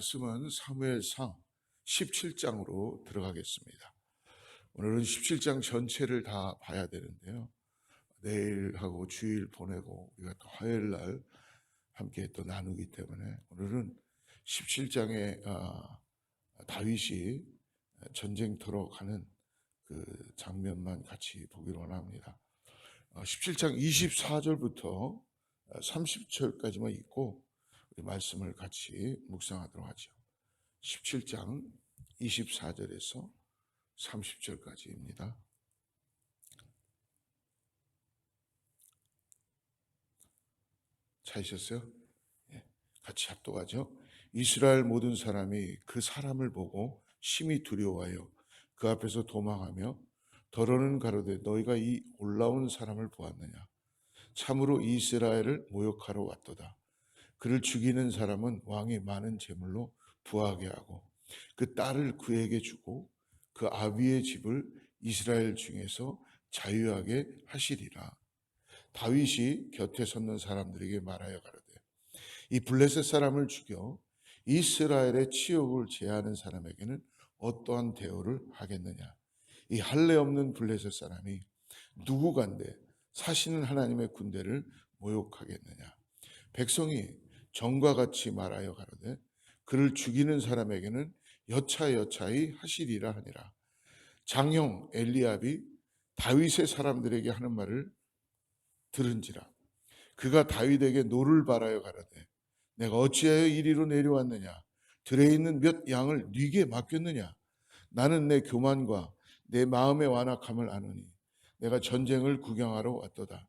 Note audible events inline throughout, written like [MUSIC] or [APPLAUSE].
말씀은 사무엘상 17장으로 들어가겠습니다. 오늘은 17장 전체를 다 봐야 되는데요. 내일하고 주일 보내고 우리가 또 화요일 날 함께 또 나누기 때문에 오늘은 17장에 아, 다윗이 전쟁터로 가는 그 장면만 같이 보기로 원합니다. 17장 24절부터 30절까지만 읽고 말씀을 같이 묵상하도록 하죠. 17장 24절에서 30절까지입니다. 찾으셨어요? 예, 같이 합독하죠. 이스라엘 모든 사람이 그 사람을 보고 심히 두려워하여 그 앞에서 도망하며 더러는 가로되 너희가 이 올라온 사람을 보았느냐 참으로 이스라엘을 모욕하러 왔도다 그를 죽이는 사람은 왕이 많은 재물로 부하게 하고 그 딸을 그에게 주고 그 아비의 집을 이스라엘 중에서 자유하게 하시리라. 다윗이 곁에 섰는 사람들에게 말하여 가로되 이 블레셋 사람을 죽여 이스라엘의 치욕을 제하는 사람에게는 어떠한 대우를 하겠느냐? 이 할례 없는 블레셋 사람이 누구간데 사시는 하나님의 군대를 모욕하겠느냐? 백성이 정과 같이 말하여 가로되 그를 죽이는 사람에게는 여차여차히 하시리라 하니라. 장형 엘리압이 다윗의 사람들에게 하는 말을 들은지라. 그가 다윗에게 노를 바라여 가로되 내가 어찌하여 이리로 내려왔느냐? 들에 있는 몇 양을 네게 맡겼느냐? 나는 내 교만과 내 마음의 완악함을 아노니 내가 전쟁을 구경하러 왔도다.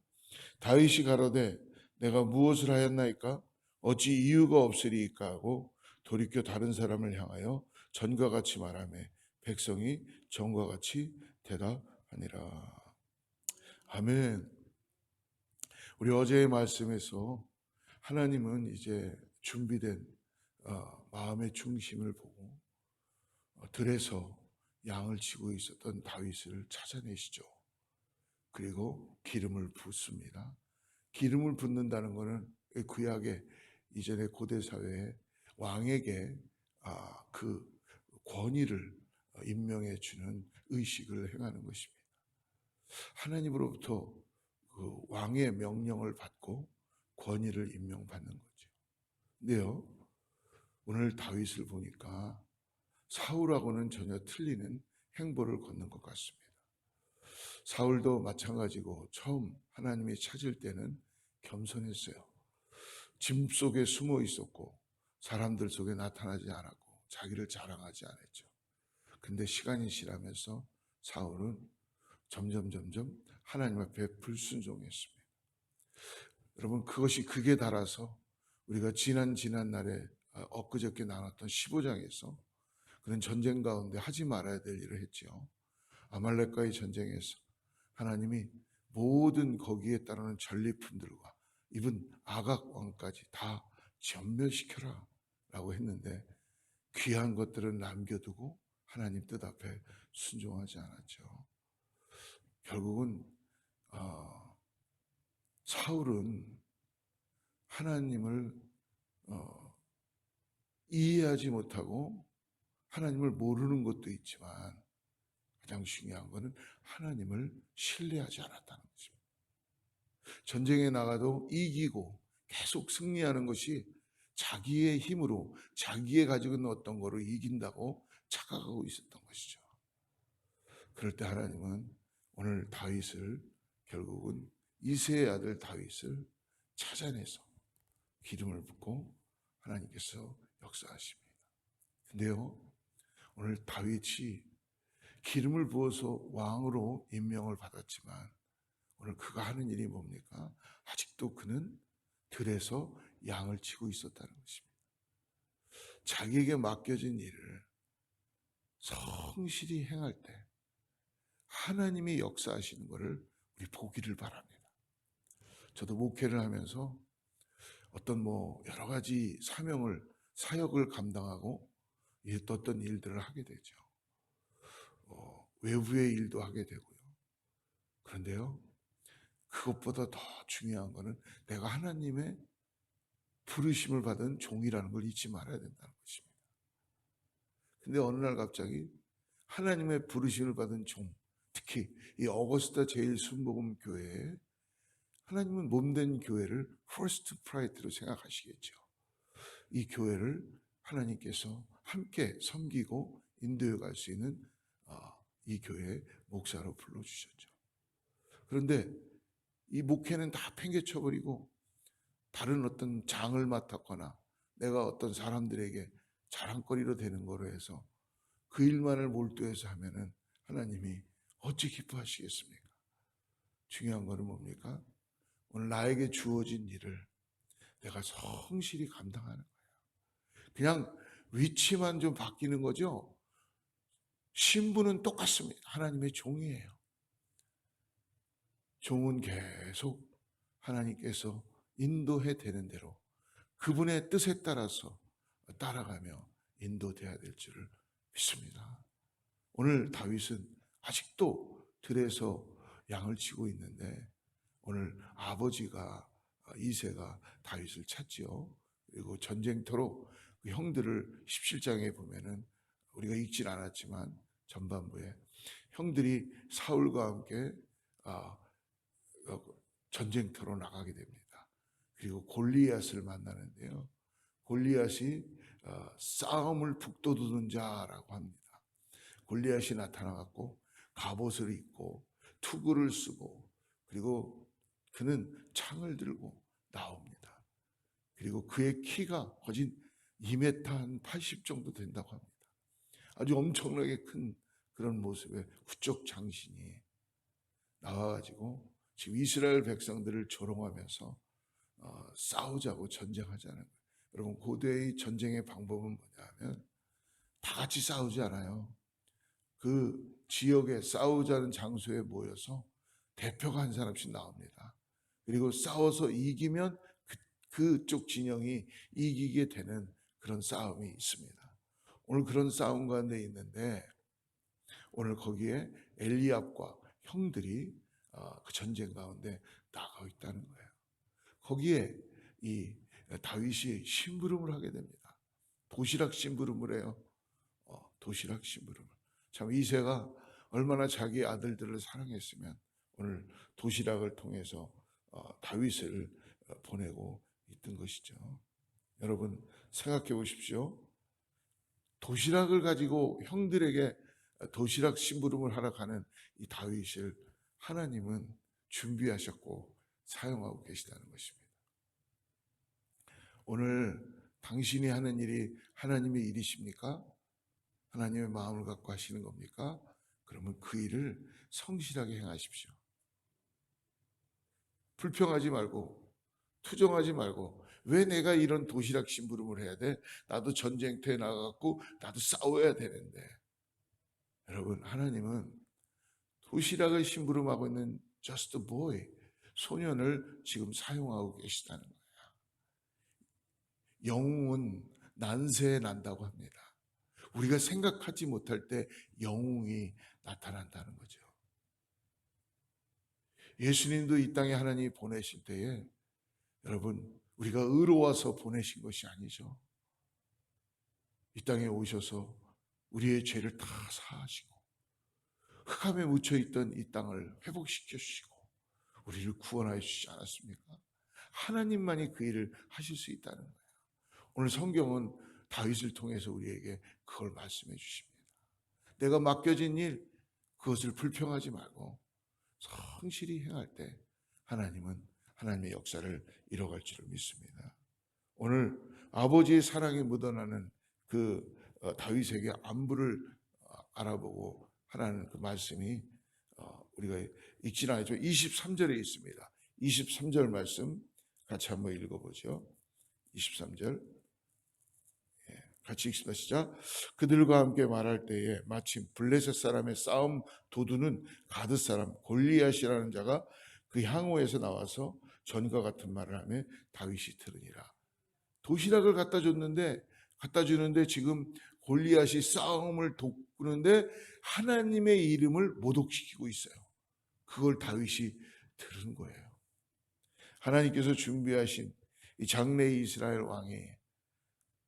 다윗이 가로되 내가 무엇을 하였나이까 어찌 이유가 없으리이까 하고 돌이켜 다른 사람을 향하여 전과 같이 말하며 백성이 전과 같이 대답하니라 아멘 우리 어제의 말씀에서 하나님은 이제 준비된 어, 마음의 중심을 보고 어, 들에서 양을 치고 있었던 다윗을 찾아내시죠. 그리고 기름을 붓습니다. 기름을 붓는다는 것은 구약의 이전의 고대 사회에 왕에게 아, 그 권위를 임명해 주는 의식을 행하는 것입니다. 하나님으로부터 그 왕의 명령을 받고 권위를 임명받는 거죠. 근데요, 오늘 다윗을 보니까 사울하고는 전혀 틀리는 행보를 걷는 것 같습니다. 사울도 마찬가지고 처음 하나님이 찾을 때는 겸손했어요. 짐 속에 숨어 있었고 사람들 속에 나타나지 않았고 자기를 자랑하지 않았죠. 근데 시간이 지나면서 사울은 점점 점점 하나님 앞에 불순종했습니다. 여러분 그것이 극에 달아서 우리가 지난 지난 날에 어, 엊그저께 나눴던 15장에서 그런 전쟁 가운데 하지 말아야 될 일을 했죠. 아말렉과의 전쟁에서 하나님이 모든 거기에 따르는 전리품들과 이분 아각 왕까지 다 전멸시켜라 라고 했는데 귀한 것들은 남겨두고 하나님 뜻 앞에 순종하지 않았죠. 결국은 어, 사울은 하나님을 어, 이해하지 못하고 하나님을 모르는 것도 있지만 가장 중요한 것은 하나님을 신뢰하지 않았다는 것입니다. 전쟁에 나가도 이기고 계속 승리하는 것이 자기의 힘으로 자기의 가지고 있는 어떤 거로 이긴다고 착각하고 있었던 것이죠. 그럴 때 하나님은 오늘 다윗을 결국은 이세의 아들 다윗을 찾아내서 기름을 붓고 하나님께서 역사하십니다. 근데요, 오늘 다윗이 기름을 부어서 왕으로 임명을 받았지만 오늘 그가 하는 일이 뭡니까? 아직도 그는 들에서 양을 치고 있었다는 것입니다. 자기에게 맡겨진 일을 성실히 행할 때 하나님이 역사하시는 것을 우리 보기를 바랍니다. 저도 목회를 하면서 어떤 뭐 여러 가지 사명을 사역을 감당하고 어떤 일들을 하게 되죠. 어, 외부의 일도 하게 되고요. 그런데요, 그것보다 더 중요한 것은 내가 하나님의 부르심을 받은 종이라는 걸 잊지 말아야 된다는 것입니다. 근데 어느 날 갑자기 하나님의 부르심을 받은 종, 특히 이 어거스타 제일 순복음 교회에 하나님은 몸된 교회를 퍼스트 프라이트로 생각하시겠죠. 이 교회를 하나님께서 함께 섬기고 인도해 갈 수 있는 아, 이 교회 목사로 불러주셨죠. 그런데 이 목회는 다 팽개쳐버리고 다른 어떤 장을 맡았거나 내가 어떤 사람들에게 자랑거리로 되는 거로 해서 그 일만을 몰두해서 하면은 하나님이 어찌 기뻐하시겠습니까? 중요한 거는 뭡니까? 오늘 나에게 주어진 일을 내가 성실히 감당하는 거예요. 그냥 위치만 좀 바뀌는 거죠. 신분은 똑같습니다. 하나님의 종이에요. 종은 계속 하나님께서 인도해 되는 대로 그분의 뜻에 따라서 따라가며 인도돼야 될 줄을 믿습니다. 오늘 다윗은 아직도 들에서 양을 치고 있는데 오늘 아버지가 이세가 다윗을 찾지요. 그리고 전쟁터로 그 형들을 17장에 보면은 우리가 읽진 않았지만 전반부에 형들이 사울과 함께 아, 어, 전쟁터로 나가게 됩니다. 그리고 골리앗을 만나는데요. 골리앗이 어, 싸움을 북돋우는 자라고 합니다. 골리앗이 나타나갖고 갑옷을 입고 투구를 쓰고 그리고 그는 창을 들고 나옵니다. 그리고 그의 키가 거진 2m 한 80 정도 된다고 합니다. 아주 엄청나게 큰 그런 모습의 후적 장신이 나와가지고 지금 이스라엘 백성들을 조롱하면서 어, 싸우자고 전쟁하자는 거예요. 여러분 고대의 전쟁의 방법은 뭐냐면 다 같이 싸우지 않아요. 그 지역에 싸우자는 장소에 모여서 대표가 한 사람씩 나옵니다. 그리고 싸워서 이기면 그, 그쪽 진영이 이기게 되는 그런 싸움이 있습니다. 오늘 그런 싸움 가운데 있는데 오늘 거기에 엘리압과 형들이 어, 그 전쟁 가운데 나가 있다는 거예요. 거기에 이 다윗이 심부름을 하게 됩니다. 도시락 심부름을 해요. 어, 도시락 심부름을. 참 이세가 얼마나 자기 아들들을 사랑했으면 오늘 도시락을 통해서 어, 다윗을 어, 보내고 있던 것이죠. 여러분 생각해 보십시오. 도시락을 가지고 형들에게 도시락 심부름을 하러 가는 이 다윗을 하나님은 준비하셨고 사용하고 계시다는 것입니다. 오늘 당신이 하는 일이 하나님의 일이십니까? 하나님의 마음을 갖고 하시는 겁니까? 그러면 그 일을 성실하게 행하십시오. 불평하지 말고 투정하지 말고 왜 내가 이런 도시락 심부름을 해야 돼? 나도 전쟁터에 나가갖고 나도 싸워야 되는데 여러분 하나님은 도시락을 심부름하고 있는 just a boy 소년을 지금 사용하고 계시다는 거예요. 영웅은 난세에 난다고 합니다. 우리가 생각하지 못할 때 영웅이 나타난다는 거죠. 예수님도 이 땅에 하나님이 보내실 때에 여러분 우리가 의로워서 보내신 것이 아니죠. 이 땅에 오셔서 우리의 죄를 다 사하시고 흑암에 묻혀 있던 이 땅을 회복시켜 주시고 우리를 구원하여 주시지 않았습니까? 하나님만이 그 일을 하실 수 있다는 거예요. 오늘 성경은 다윗을 통해서 우리에게 그걸 말씀해 주십니다. 내가 맡겨진 일 그것을 불평하지 말고 성실히 행할 때 하나님은 하나님의 역사를 이뤄갈 줄을 믿습니다. 오늘 아버지의 사랑이 묻어나는 그 어, 다윗에게 안부를 어, 알아보고 하라는 그 말씀이 어, 우리가 읽지는 않죠. 23절에 있습니다. 23절 말씀 같이 한번 읽어보죠. 23절. 예, 같이 읽습니다. 시작. 그들과 함께 말할 때에 마침 블레셋 사람의 싸움 도두는 가드 사람 골리앗이라는 자가 그 향호에서 나와서 전과 같은 말을 하며 다윗이 들으니라. 도시락을 갖다 줬는데 갖다 주는데 지금 골리앗이 싸움을 돕는데 하나님의 이름을 모독시키고 있어요. 그걸 다윗이 들은 거예요. 하나님께서 준비하신 이 장래 이스라엘 왕이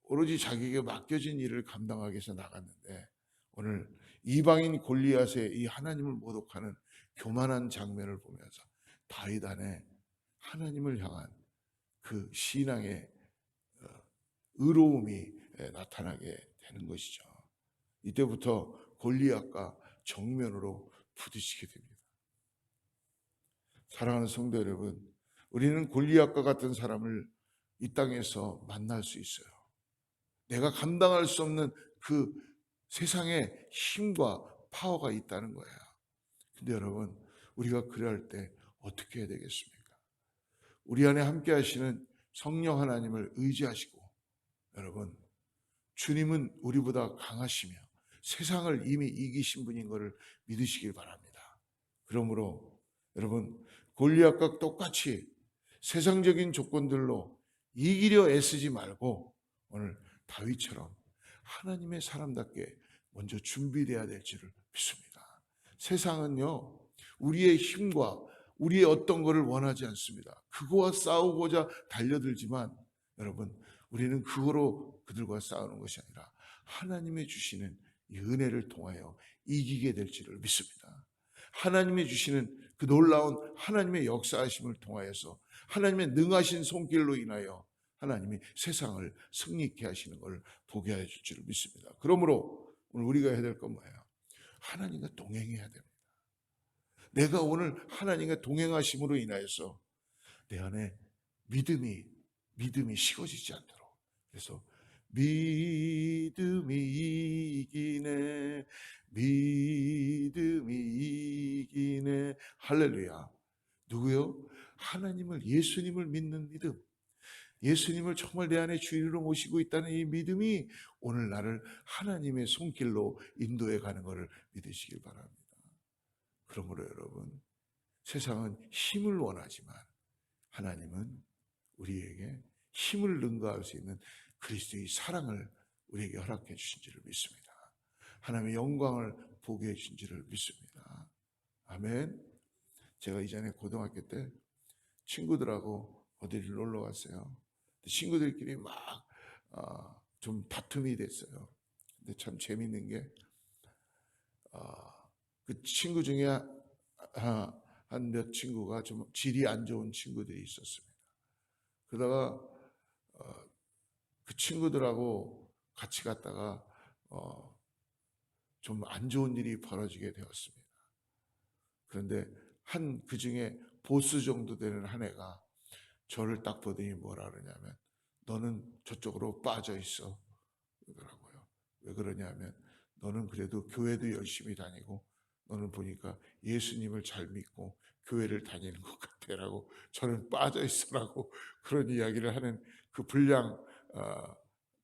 오로지 자기에게 맡겨진 일을 감당하기 위해서 나갔는데 오늘 이방인 골리앗의 이 하나님을 모독하는 교만한 장면을 보면서 다윗 안에 하나님을 향한 그 신앙의 어, 의로움이 예, 나타나게 되는 것이죠. 이때부터 골리앗과 정면으로 부딪히게 됩니다. 사랑하는 성도 여러분, 우리는 골리앗과 같은 사람을 이 땅에서 만날 수 있어요. 내가 감당할 수 없는 그 세상의 힘과 파워가 있다는 거예요. 근데 여러분, 우리가 그럴 때 어떻게 해야 되겠습니까? 우리 안에 함께 하시는 성령 하나님을 의지하시고, 여러분, 주님은 우리보다 강하시며 세상을 이미 이기신 분인 것을 믿으시길 바랍니다. 그러므로 여러분, 골리앗과 똑같이 세상적인 조건들로 이기려 애쓰지 말고 오늘 다윗처럼 하나님의 사람답게 먼저 준비돼야 될 줄을 믿습니다. 세상은요, 우리의 힘과 우리의 어떤 것을 원하지 않습니다. 그거와 싸우고자 달려들지만 여러분, 우리는 그거로 그들과 싸우는 것이 아니라 하나님의 주시는 이 은혜를 통하여 이기게 될 줄을 믿습니다. 하나님의 주시는 그 놀라운 하나님의 역사하심을 통하여서 하나님의 능하신 손길로 인하여 하나님이 세상을 승리케 하시는 것을 보게 하실 줄을 믿습니다. 그러므로 오늘 우리가 해야 될 건 뭐예요? 하나님과 동행해야 됩니다. 내가 오늘 하나님과 동행하심으로 인하여서 내 안에 믿음이 믿음이 식어지지 않도록 그래서 믿음이 이기네 믿음이 이기네 할렐루야 누구요? 하나님을 예수님을 믿는 믿음 예수님을 정말 내 안에 주인으로 모시고 있다는 이 믿음이 오늘 나를 하나님의 손길로 인도해 가는 것을 믿으시길 바랍니다. 그러므로 여러분, 세상은 힘을 원하지만 하나님은 우리에게 힘을 능가할 수 있는 그리스도의 사랑을 우리에게 허락해 주신 줄을 믿습니다. 하나님의 영광을 보게 해 주신 줄을 믿습니다. 아멘. 제가 이전에 고등학교 때 친구들하고 어디를 놀러 갔어요. 친구들끼리 막좀 어, 다툼이 됐어요. 근데 참 재밌는 게, 어, 그 친구 중에 한 몇 친구가 좀 질이 안 좋은 친구들이 있었습니다. 그러다가 어, 그 친구들하고 같이 갔다가 어, 좀 안 좋은 일이 벌어지게 되었습니다. 그런데 한 그 중에 보스 정도 되는 한 애가 저를 딱 보더니 뭐라 그러냐면 너는 저쪽으로 빠져 있어 그러더라고요. 왜 그러냐면 너는 그래도 교회도 열심히 다니고 너는 보니까 예수님을 잘 믿고 교회를 다니는 것 같아라고 저는 빠져 있어라고 [LAUGHS] 그런 이야기를 하는 그 불량 어,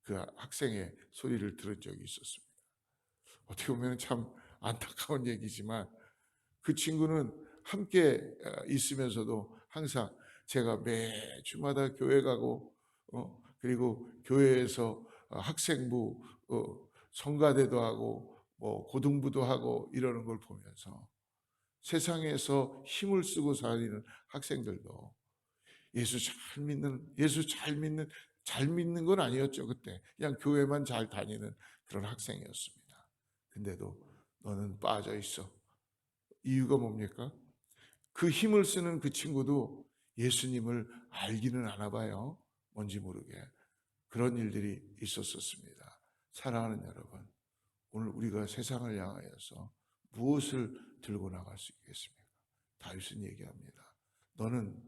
그 학생의 소리를 들은 적이 있었습니다. 어떻게 보면 참 안타까운 얘기지만 그 친구는 함께 어, 있으면서도 항상 제가 매 주마다 교회 가고 어, 그리고 교회에서 학생부 어, 성가대도 하고 뭐 고등부도 하고 이러는 걸 보면서 세상에서 힘을 쓰고 살리는 학생들도 예수 잘 믿는 예수 잘 믿는 잘 믿는 건 아니었죠 그때 그냥 교회만 잘 다니는 그런 학생이었습니다. 근데도 너는 빠져 있어. 이유가 뭡니까? 그 힘을 쓰는 그 친구도 예수님을 알기는 아나 봐요. 뭔지 모르게 그런 일들이 있었었습니다. 사랑하는 여러분, 오늘 우리가 세상을 향하여서 무엇을 들고 나갈 수 있겠습니까? 다윗은 얘기합니다. 너는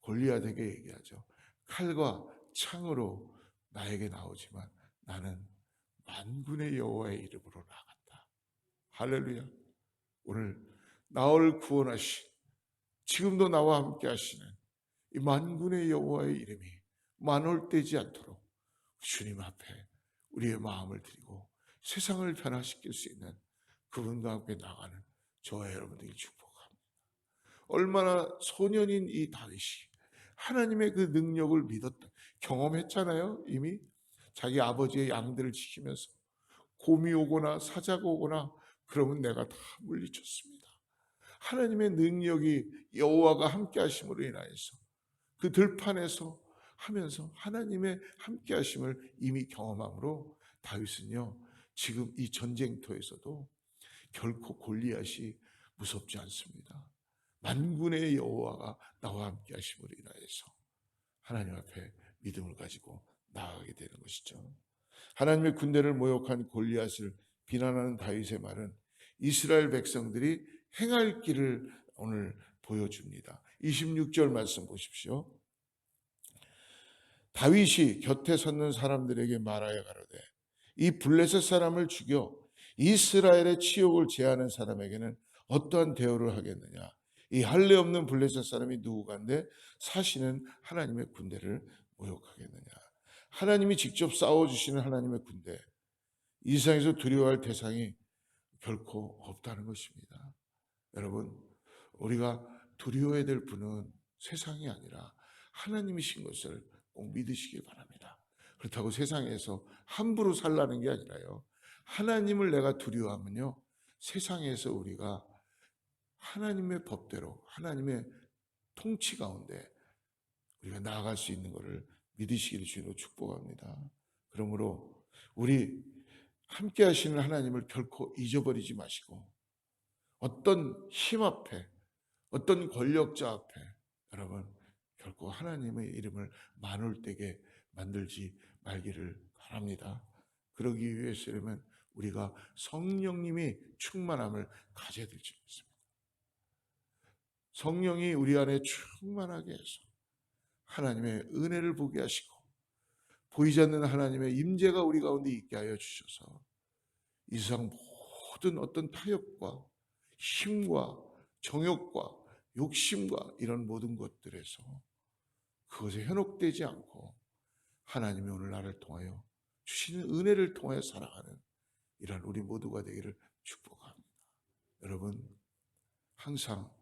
골리앗에게 얘기하죠. 칼과 창으로 나에게 나오지만 나는 만군의 여호와의 이름으로 나갔다. 할렐루야. 오늘 나를 구원하신 지금도 나와 함께 하시는 이 만군의 여호와의 이름이 만월되지 않도록 주님 앞에 우리의 마음을 드리고 세상을 변화시킬 수 있는 그분과 함께 나가는 저와 여러분들이 축복합니다. 얼마나 소년인 이 다윗이 하나님의 그 능력을 믿었다. 경험했잖아요, 이미. 자기 아버지의 양들을 지키면서 곰이 오거나 사자가 오거나 그러면 내가 다 물리쳤습니다. 하나님의 능력이 여호와가 함께 하심으로 인하여서 그 들판에서 하면서 하나님의 함께 하심을 이미 경험함으로 다윗은요. 지금 이 전쟁터에서도 결코 골리앗이 무섭지 않습니다. 만군의 여호와가 나와 함께 하심으로 인하여서 하나님 앞에 믿음을 가지고 나아가게 되는 것이죠. 하나님의 군대를 모욕한 골리앗을 비난하는 다윗의 말은 이스라엘 백성들이 행할 길을 오늘 보여줍니다. 26절 말씀 보십시오. 다윗이 곁에 섰는 사람들에게 말하여 가로되 이 블레셋 사람을 죽여 이스라엘의 치욕을 제하는 사람에게는 어떠한 대우를 하겠느냐? 이 할례 없는 블레셋 사람이 누구간데 사시는 하나님의 군대를 모욕하겠느냐? 하나님이 직접 싸워 주시는 하나님의 군대. 이 세상에서 두려워할 대상이 결코 없다는 것입니다. 여러분, 우리가 두려워해야 될 분은 세상이 아니라 하나님이신 것을 꼭 믿으시길 바랍니다. 그렇다고 세상에서 함부로 살라는 게 아니라요. 하나님을 내가 두려워하면요. 세상에서 우리가 하나님의 법대로 하나님의 통치 가운데 우리가 나아갈 수 있는 것을 믿으시기를 주로 축복합니다. 그러므로 우리 함께 하시는 하나님을 결코 잊어버리지 마시고 어떤 힘 앞에 어떤 권력자 앞에 여러분 결코 하나님의 이름을 만올되게 만들지 말기를 바랍니다. 그러기 위해서라면 우리가 성령님이 충만함을 가져야 될줄 믿습니다. 성령이 우리 안에 충만하게 해서 하나님의 은혜를 보게 하시고 보이지 않는 하나님의 임재가 우리 가운데 있게 하여 주셔서 이 세상 모든 어떤 타협과 힘과 정욕과 욕심과 이런 모든 것들에서 그것에 현혹되지 않고 하나님이 오늘 나를 통하여 주시는 은혜를 통하여 살아가는 이런 우리 모두가 되기를 축복합니다. 여러분 항상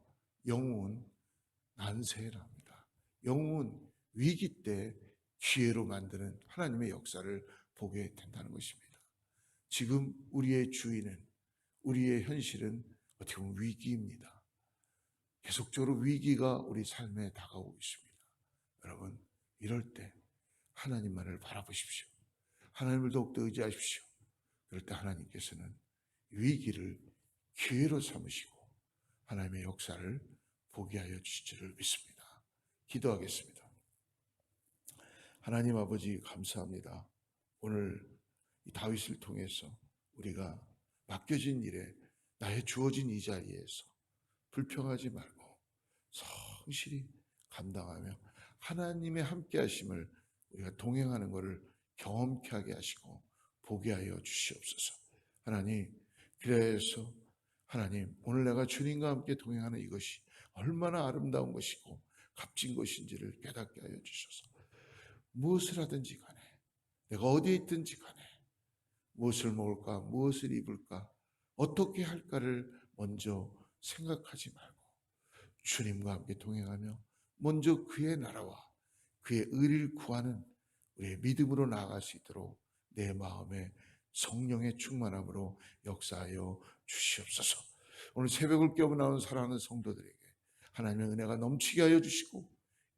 영웅은 난세랍니다. 영웅은 위기 때 기회로 만드는 하나님의 역사를 보게 된다는 것입니다. 지금 우리의 주인은 우리의 현실은 어떻게 보면 위기입니다. 계속적으로 위기가 우리 삶에 다가오고 있습니다. 여러분, 이럴 때 하나님만을 바라보십시오. 하나님을 더욱더 의지하십시오. 그럴 때 하나님께서는 위기를 기회로 삼으시고 하나님의 역사를 보게 하여 주시기를 믿습니다. 기도하겠습니다. 하나님 아버지 감사합니다. 오늘 이 다윗을 통해서 우리가 맡겨진 일에 나의 주어진 이 자리에서 불평하지 말고 성실히 감당하며 하나님의 함께 하심을 우리가 동행하는 것을 경험케 하게 하시고 보게 하여 주시옵소서. 하나님, 그래서 하나님, 오늘 내가 주님과 함께 동행하는 이것이 얼마나 아름다운 것이고 값진 것인지를 깨닫게 하여 주셔서 무엇을 하든지 간에 내가 어디에 있든지 간에 무엇을 먹을까, 무엇을 입을까, 어떻게 할까를 먼저 생각하지 말고 주님과 함께 동행하며 먼저 그의 나라와 그의 의를 구하는 우리의 믿음으로 나아갈 수 있도록 내 마음에 성령의 충만함으로 역사하여 주시옵소서. 오늘 새벽을 깨워 나온 사랑하는 성도들에게 하나님의 은혜가 넘치게 하여 주시고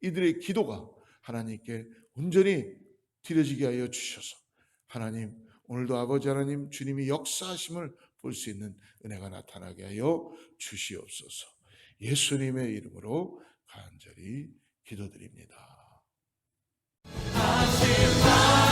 이들의 기도가 하나님께 온전히 드려지게 하여 주셔서 하나님 오늘도 아버지 하나님 주님이 역사하심을 볼 수 있는 은혜가 나타나게 하여 주시옵소서. 예수님의 이름으로 간절히 기도드립니다. жива.